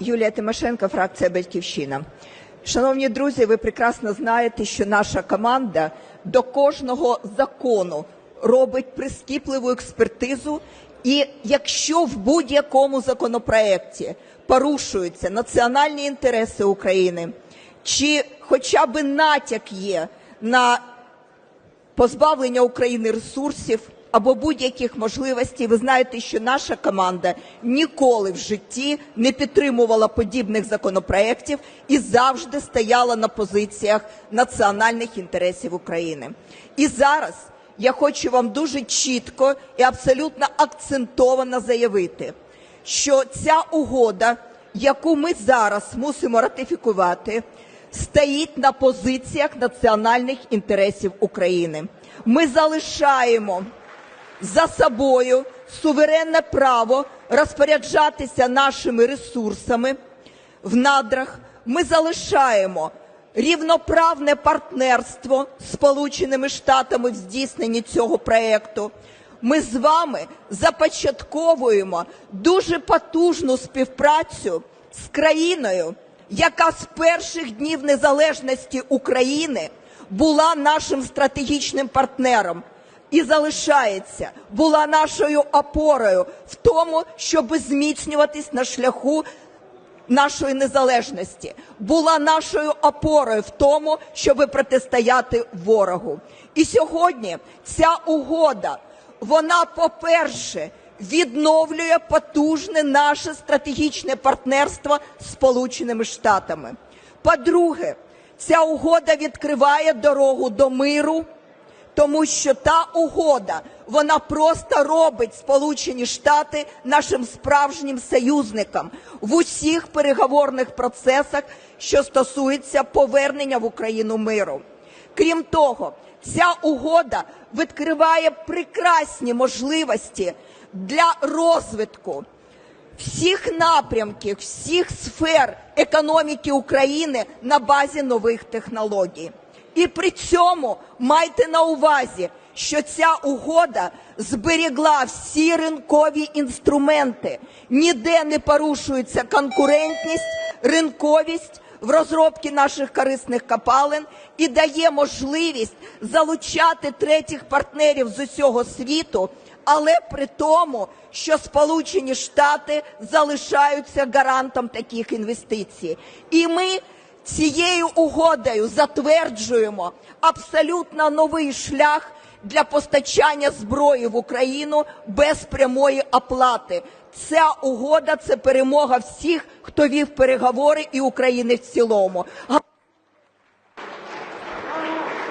Юлія Тимошенко, фракція Батьківщина. Шановні друзі, ви прекрасно знаєте, що наша команда до кожного закону робить прискіпливу експертизу. І якщо в будь-якому законопроекті порушуються національні інтереси України, чи хоча б натяк є на позбавлення України ресурсів або будь-яких можливостей. Ви знаєте, що наша команда ніколи в житті не підтримувала подібних законопроєктів і завжди стояла на позиціях національних інтересів України. І зараз я хочу вам дуже чітко і абсолютно акцентовано заявити, що ця угода, яку ми зараз мусимо ратифікувати, стоїть на позиціях національних інтересів України. Ми залишаємо за собою суверенне право розпоряджатися нашими ресурсами в надрах. Ми залишаємо рівноправне партнерство з Сполученими Штатами в здійсненні цього проекту. Ми з вами започатковуємо дуже потужну співпрацю з країною, яка з перших днів незалежності України була нашим стратегічним партнером і залишається, була нашою опорою в тому, щоб зміцнюватись на шляху нашої незалежності, була нашою опорою в тому, щоб протистояти ворогу. І сьогодні ця угода, вона, по-перше, відновлює потужне наше стратегічне партнерство з Сполученими Штатами. По-друге, ця угода відкриває дорогу до миру, тому що та угода вона просто робить Сполучені Штати нашим справжнім союзником в усіх переговорних процесах, що стосуються повернення в Україну миру. Крім того, ця угода відкриває прекрасні можливості для розвитку всіх напрямків, всіх сфер економіки України на базі нових технологій. І при цьому майте на увазі, що ця угода зберігла всі ринкові інструменти, ніде не порушується конкурентність, ринковість в розробці наших корисних копалин і дає можливість залучати третіх партнерів з усього світу, але при тому, що Сполучені Штати залишаються гарантом таких інвестицій. І ми цією угодою затверджуємо абсолютно новий шлях для постачання зброї в Україну без прямої оплати. Ця угода це перемога всіх, хто вів переговори і України в цілому.